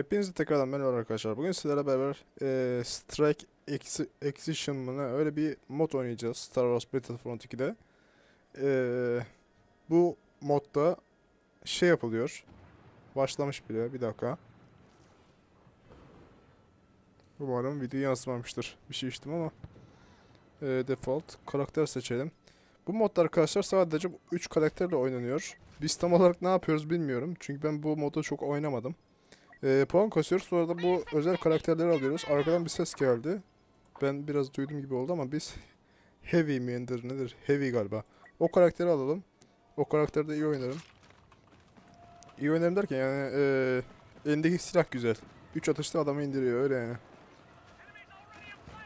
Hepinize tekrardan merhaba arkadaşlar. Bugün sizlerle beraber eee Strike Ex- öyle bir mod oynayacağız Star Wars Battlefront 2'de. Eee, bu modda şey yapılıyor. Başlamış bile. Bir dakika. Umarım video yansımamıştır. Bir şey içtim ama. Eee, default. Karakter seçelim. Bu modda arkadaşlar sadece 3 karakterle oynanıyor. Biz tam olarak ne yapıyoruz bilmiyorum. Çünkü ben bu modu çok oynamadım. Ee, puan kasıyoruz. Sonra da bu özel karakterleri alıyoruz. Arkadan bir ses geldi. Ben biraz duydum gibi oldu ama biz Heavy mi'dir nedir? Heavy galiba. O karakteri alalım. O karakterde iyi oynarım. İyi oynarım derken yani ee, elindeki silah güzel. 3 atışta adamı indiriyor öyle yani.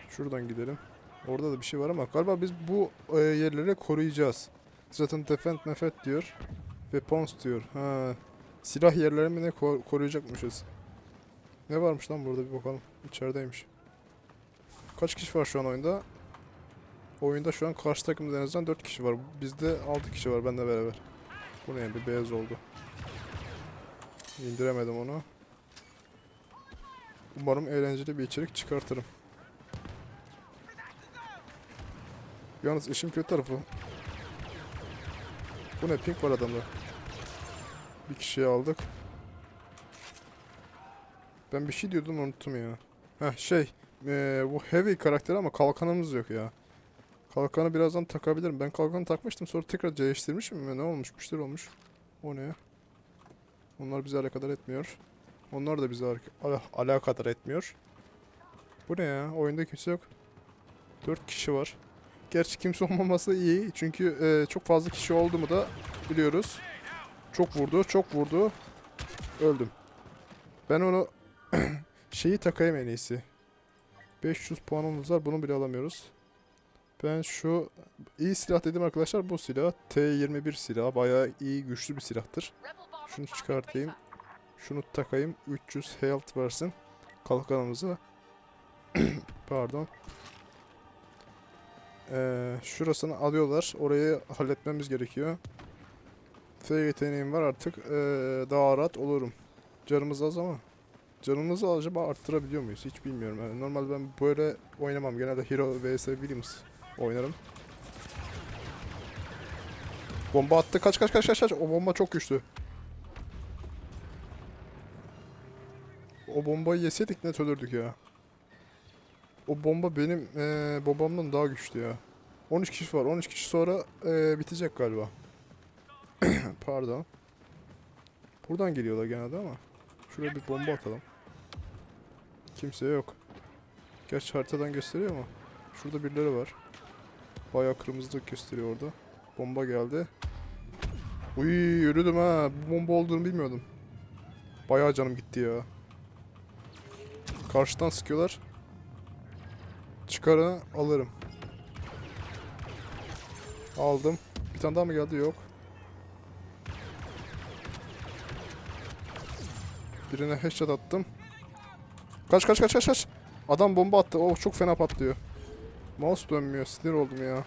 Şuradan gidelim. Orada da bir şey var ama galiba biz bu e, yerleri koruyacağız. Zaten defend mefet diyor. Weapons diyor. Ha, Silah yerlerini ne ko- koruyacakmışız. Ne varmış lan burada bir bakalım. İçerideymiş. Kaç kişi var şu an oyunda? Oyunda şu an karşı takımda en azından 4 kişi var. Bizde 6 kişi var benimle beraber. Bu ne bir beyaz oldu. İndiremedim onu. Umarım eğlenceli bir içerik çıkartırım. Yalnız işin kötü tarafı. Bu ne pink var adamda. Bir kişiyi aldık. Ben bir şey diyordum unuttum ya. Heh şey. eee, bu heavy karakteri ama kalkanımız yok ya. Kalkanı birazdan takabilirim. Ben kalkanı takmıştım sonra tekrar değiştirmişim mi? Ne olmuş? Şeyler olmuş. O ne? Onlar bizi alakadar etmiyor. Onlar da bizi alak- ala- alakadar etmiyor. Bu ne ya? Oyunda kimse yok. 4 kişi var. Gerçi kimse olmaması iyi. Çünkü eee, çok fazla kişi oldu mu da biliyoruz. Çok vurdu, çok vurdu. Öldüm. Ben onu şeyi takayım en iyisi. 500 puanımız var. Bunu bile alamıyoruz. Ben şu iyi silah dedim arkadaşlar bu silah T21 silah bayağı iyi güçlü bir silahtır. Şunu çıkartayım. Şunu takayım. 300 health versin. Kalkanımıza. Pardon. Ee, şurasını alıyorlar. Orayı halletmemiz gerekiyor. F yeteneğim var artık eee, daha rahat olurum. Canımız az ama canımızı acaba arttırabiliyor muyuz hiç bilmiyorum. Yani normal ben böyle oynamam. Genelde Hero vs Williams oynarım. Bomba attı. Kaç kaç kaç kaç kaç. O bomba çok güçlü. O bombayı yeseydik net ölürdük ya. O bomba benim eee bombamdan daha güçlü ya. 13 kişi var. 13 kişi sonra eee, bitecek galiba. Pardon. Buradan geliyorlar genelde ama. Şuraya bir bomba atalım. Kimse yok. Gerçi haritadan gösteriyor ama. Şurada birileri var. Bayağı kırmızılık gösteriyor orada. Bomba geldi. Uy yürüdüm ha. Bomba olduğunu bilmiyordum. Bayağı canım gitti ya. Karşıdan sıkıyorlar. Çıkarı alırım. Aldım. Bir tane daha mı geldi? Yok. Birine headshot attım. Kaç kaç kaç kaç kaç. Adam bomba attı. Oh çok fena patlıyor. Mouse dönmüyor. Sinir oldum ya.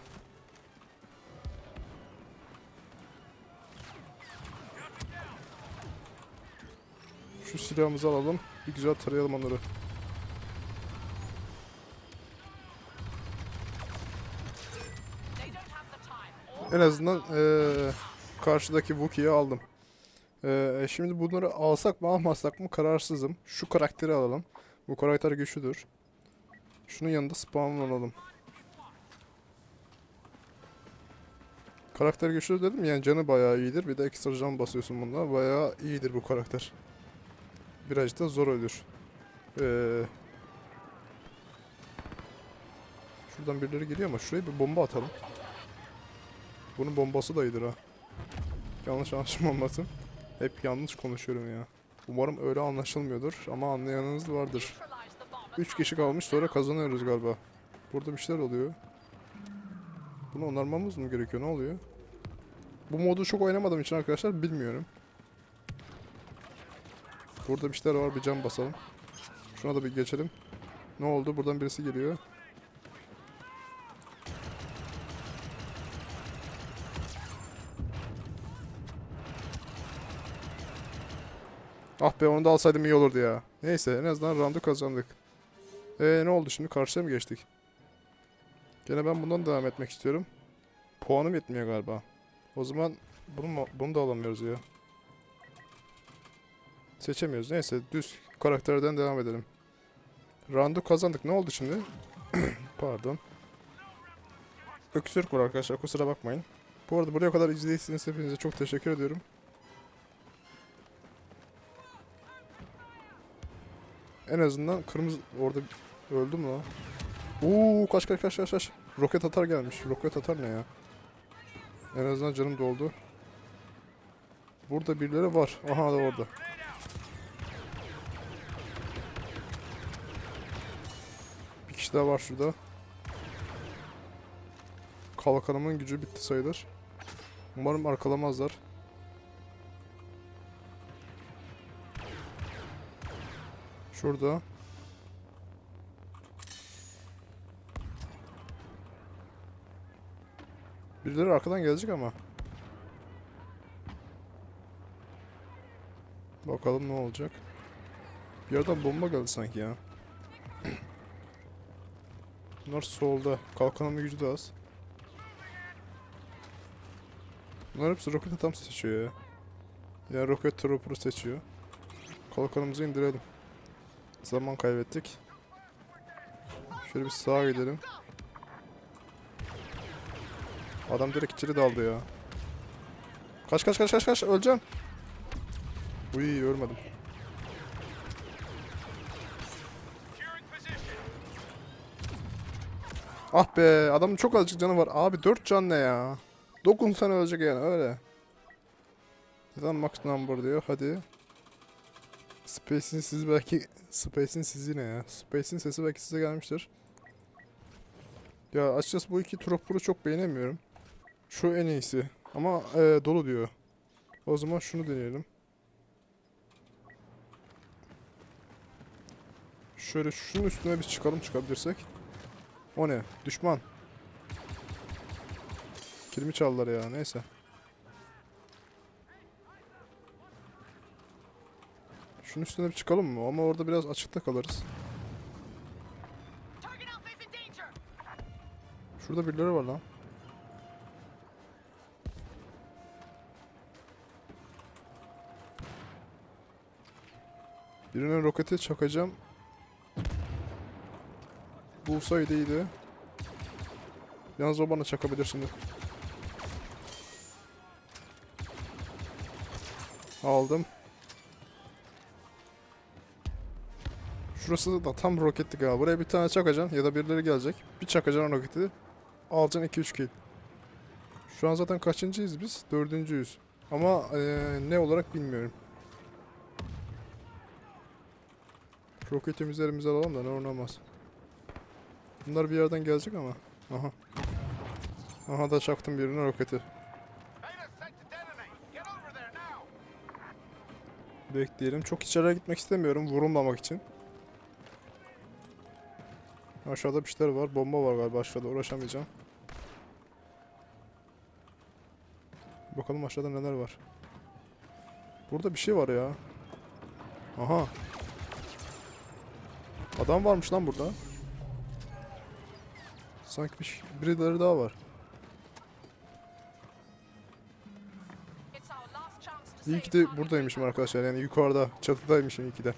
Şu silahımızı alalım. Bir güzel tarayalım onları. En azından eee karşıdaki Wookiee'yi aldım. Ee, şimdi bunları alsak mı almasak mı kararsızım. Şu karakteri alalım. Bu karakter güçlüdür. Şunun yanında spawnlanalım. Karakter güçlü dedim yani canı bayağı iyidir. Bir de ekstra can basıyorsun bunda. Bayağı iyidir bu karakter. Birazcık da zor ölür. Ee, şuradan birileri geliyor ama şuraya bir bomba atalım. Bunun bombası da iyidir ha. Yanlış anlaşılmasın. Hep yanlış konuşuyorum ya. Umarım öyle anlaşılmıyordur ama anlayanınız vardır. 3 kişi kalmış sonra kazanıyoruz galiba. Burada bir şeyler oluyor. Bunu onarmamız mı gerekiyor? Ne oluyor? Bu modu çok oynamadığım için arkadaşlar bilmiyorum. Burada bir şeyler var. Bir cam basalım. Şuna da bir geçelim. Ne oldu? Buradan birisi geliyor. Ah be onu da alsaydım iyi olurdu ya. Neyse en azından roundu kazandık. Eee ne oldu şimdi karşıya mı geçtik? Gene ben bundan devam etmek istiyorum. Puanım yetmiyor galiba. O zaman bunu, mu- bunu da alamıyoruz ya. Seçemiyoruz. Neyse düz karakterden devam edelim. Roundu kazandık. Ne oldu şimdi? Pardon. Öksürük var arkadaşlar kusura bakmayın. Bu arada buraya kadar izlediyseniz hepinize çok teşekkür ediyorum. En azından kırmızı orada öldü mü lan? Oo kaç kaç kaç kaç kaç. Roket atar gelmiş. Roket atar ne ya? En azından canım doldu. Burada birileri var. Aha da orada. Bir kişi daha var şurada. Kalkanımın gücü bitti sayılır. Umarım arkalamazlar. Şurada. Birileri arkadan gelecek ama. Bakalım ne olacak. Bir yerden bomba geldi sanki ya. Bunlar solda. Kalkanın gücü de az. Bunlar hepsi roket tam seçiyor ya. Yani roket trooper'ı seçiyor. Kalkanımızı indirelim. Zaman kaybettik. Şöyle bir sağa gidelim. Adam direkt içeri daldı ya. Kaç kaç kaç kaç kaç öleceğim. Uy ölmedim. Ah be adamın çok azıcık canı var. Abi 4 can ne ya? Dokunsan ölecek yani öyle. Neden max number diyor hadi. Space'in sizi belki Space'in sizi ne ya? Space'in sesi belki size gelmiştir. Ya açıkçası bu iki Trooper'ı çok beğenemiyorum. Şu en iyisi. Ama e, dolu diyor. O zaman şunu deneyelim. Şöyle şunun üstüne bir çıkalım çıkabilirsek. O ne? Düşman. Kilimi çaldılar ya neyse. Şunun üstüne bir çıkalım mı? Ama orada biraz açıkta kalırız. Şurada birileri var lan. Birinin roketi çakacağım. Bulsaydı iyiydi. Yalnız o bana çakabilir şimdi. Aldım. Şurası da tam roketlik ha. Buraya bir tane çakacaksın ya da birileri gelecek. Bir çakacaksın roketi. Alacaksın 2-3 kill. Şu an zaten kaçıncıyız biz? Dördüncüyüz. Ama eee, ne olarak bilmiyorum. Roketimizi elimize alalım da ne olmaz. Bunlar bir yerden gelecek ama. Aha. Aha da çaktım birine roketi. Bekleyelim. Çok içeriye gitmek istemiyorum vurulmamak için. Aşağıda bir şeyler var. Bomba var galiba aşağıda. Uğraşamayacağım. Bakalım aşağıda neler var. Burada bir şey var ya. Aha. Adam varmış lan burada. Sanki bir şey- birileri daha var. İyi ki de buradaymışım arkadaşlar. Yani yukarıda, çatıdaymışım iyi ki de.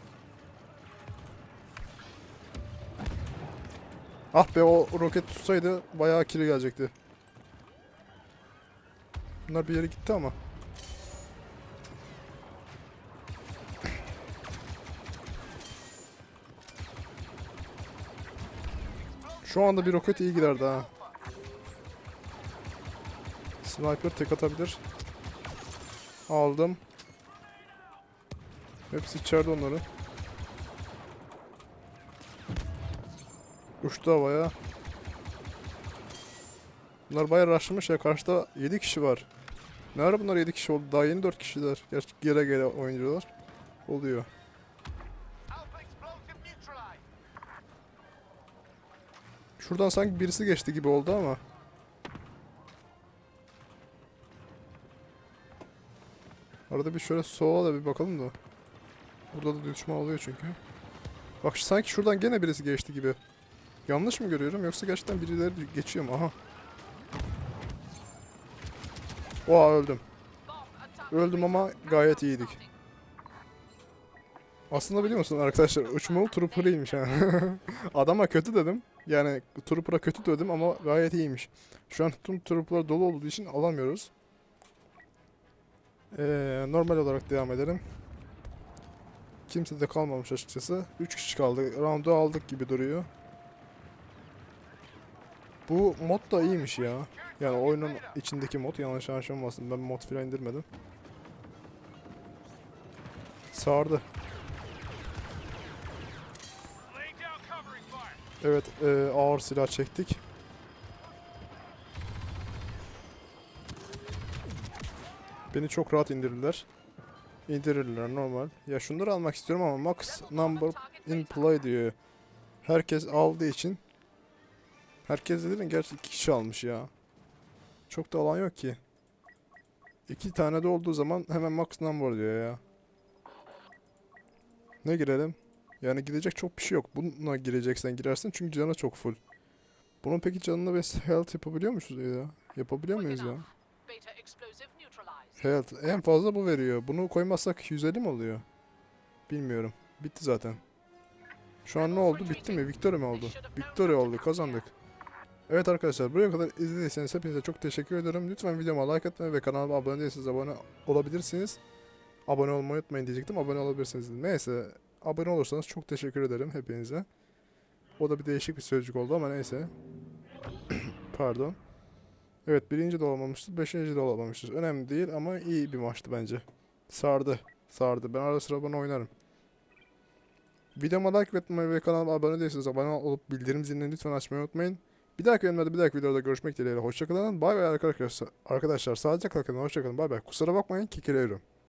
Ah be o roket tutsaydı bayağı kili gelecekti. Bunlar bir yere gitti ama. Şu anda bir roket iyi giderdi ha. Sniper tek atabilir. Aldım. Hepsi içeride onların. Uçtu havaya. Bunlar bayağı rushlamış ya. Karşıda 7 kişi var. Ne ara bunlar 7 kişi oldu? Daha yeni 4 kişiler. Gerçi gele gele oyuncular. Oluyor. Şuradan sanki birisi geçti gibi oldu ama. Arada bir şöyle sola da bir bakalım da. Burada da düşman oluyor çünkü. Bak sanki şuradan gene birisi geçti gibi. Yanlış mı görüyorum yoksa gerçekten birileri geçiyor mu? Aha. Oha öldüm. Öldüm ama gayet iyiydik. Aslında biliyor musun arkadaşlar uçmalı trooper iyiymiş ha. Adama kötü dedim. Yani trooper'a kötü dedim ama gayet iyiymiş. Şu an tüm trooper'lar dolu olduğu için alamıyoruz. Ee, normal olarak devam edelim. Kimse de kalmamış açıkçası. 3 kişi kaldı. Round'u aldık gibi duruyor. Bu mod da iyiymiş ya. Yani oyunun içindeki mod yanlış anlaşılmasın. Ben mod filan indirmedim. Sardı. Evet e, ağır silah çektik. Beni çok rahat indirdiler. İndirirler normal. Ya şunları almak istiyorum ama max number in play diyor. Herkes aldığı için. Herkes dediğin gerçi iki kişi almış ya. Çok da alan yok ki. İki tane de olduğu zaman hemen max number diyor ya. Ne girelim? Yani gidecek çok bir şey yok. Bununla gireceksen girersin çünkü canı çok full. Bunun peki canını biz health yapabiliyor muyuz ya? Yapabiliyor muyuz ya? Health en fazla bu veriyor. Bunu koymazsak 150 mi oluyor? Bilmiyorum. Bitti zaten. Şu an ne oldu? Bitti mi? Victory mi oldu? Victory oldu. Kazandık. Evet arkadaşlar buraya kadar izlediyseniz hepinize çok teşekkür ederim. Lütfen videoma like atmayı ve kanalıma abone değilseniz abone olabilirsiniz. Abone olmayı unutmayın diyecektim. Abone olabilirsiniz. Neyse. Abone olursanız çok teşekkür ederim hepinize. O da bir değişik bir sözcük oldu ama neyse. Pardon. Evet birinci de olamamıştır. Beşinci de olamamıştır. Önemli değil ama iyi bir maçtı bence. Sardı. Sardı. Ben ara sıra bunu oynarım. Videoma like atmayı ve kanalıma abone değilseniz abone olup bildirim zilini lütfen açmayı unutmayın. Bir dahaki bölümde bir dahaki videoda görüşmek dileğiyle. Hoşçakalın. Bay bay arkadaşlar. Arkadaşlar sağlıcakla kalın. Hoşçakalın. Bay bay. Kusura bakmayın kekeliyorum.